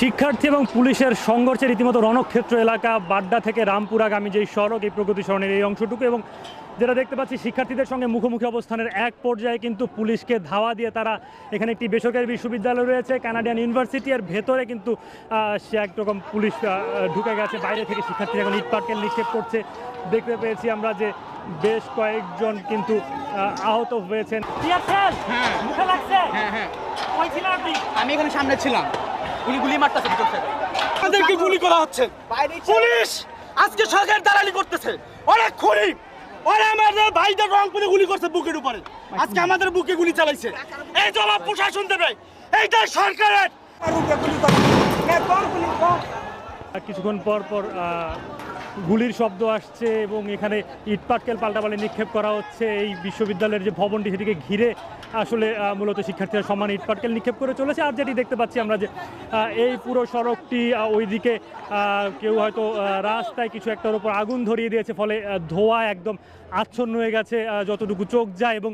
শিক্ষার্থী এবং পুলিশের সংঘর্ষে রীতিমতো রণক্ষেত্র এলাকা বাড্ডা থেকে রামপুরাগামী যেই সড়ক এই প্রগতি সরণের এই অংশটুকু এবং যেটা দেখতে পাচ্ছি শিক্ষার্থীদের সঙ্গে মুখোমুখি অবস্থানের এক পর্যায়ে কিন্তু পুলিশকে ধাওয়া দিয়ে তারা এখানে একটি বেসরকারি বিশ্ববিদ্যালয় রয়েছে কানাডিয়ান ইউনিভার্সিটি। এর ভেতরে কিন্তু সে একরকম পুলিশ ঢুকে গেছে বাইরে থেকে শিক্ষার্থীরা এখন ইটপাটকেল নিক্ষেপ করছে। দেখতে পেয়েছি আমরা যে বেশ কয়েকজন কিন্তু আহত হয়েছেন। হ্যাঁ। হ্যাঁ হ্যাঁ। কই ছিলেন আপনি? আমি এখানে সামনে ছিলাম। গুলি গুলি মারতেছে ভিতর থেকে। আমাদেরকে গুলি করা হচ্ছে। পুলিশ আজকে সরকার দালালি করতেছে। অনেক খুনি। ওরা আমাদের ভাইদের রংপুরে গুলি করছে বুকের উপরে। আজকে আমাদের বুকে গুলি চালাইছে। এই জবাব প্রশাসন দেবে। এইটাই সরকারের। আর কিছুক্ষণ পর পর আহ, গুলির শব্দ আসছে এবং এখানে ইটপাটকেল পাল্টাপাল্টি নিক্ষেপ করা হচ্ছে। এই বিশ্ববিদ্যালয়ের যে ভবনটি সেটিকে ঘিরে আসলে মূলত শিক্ষার্থীরা সমান ইটপাটকেল নিক্ষেপ করে চলেছে। আর যেটি দেখতে পাচ্ছি আমরা যে এই পুরো সড়কটি ওইদিকে কেউ হয়তো রাস্তায় কিছু একটার উপর আগুন ধরিয়ে দিয়েছে, ফলে ধোঁয়া একদম আচ্ছন্ন হয়ে গেছে যতটুকু চোখ যায় এবং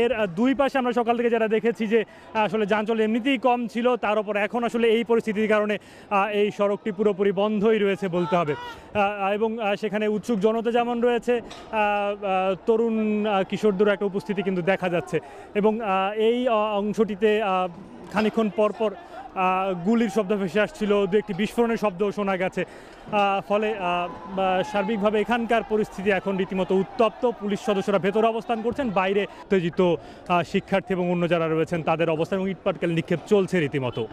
এর দুই পাশে আমরা সকাল থেকে যারা দেখেছি যে আসলে আসলে যানচল এমনিতেই কম ছিল তার উপর এখন আসলে এই পরিস্থিতির কারণে এই সড়কটি পুরোপুরি বন্ধই রয়েছে বলতে হবে। এবং সেখানে উৎসুক জনতা যেমন রয়েছে তরুণ কিশোরদেরও কিশোরদের একটা উপস্থিতি কিন্তু দেখা যাচ্ছে। এবং এই অংশটিতে খানিক্ষণ খানিকক্ষণ পর পর আহ, গুলির শব্দ ভেসে আসছিল, দু একটি বিস্ফোরণের শব্দও শোনা গেছে। ফলে সার্বিকভাবে এখানকার পরিস্থিতি এখন রীতিমতো উত্তপ্ত। পুলিশ সদস্যরা ভেতরে অবস্থান করছেন, বাইরে উত্তেজিত শিক্ষার্থী এবং অন্য যারা রয়েছেন তাদের অবস্থান এবং ইটপাটকেল নিক্ষেপ চলছে রীতিমতো।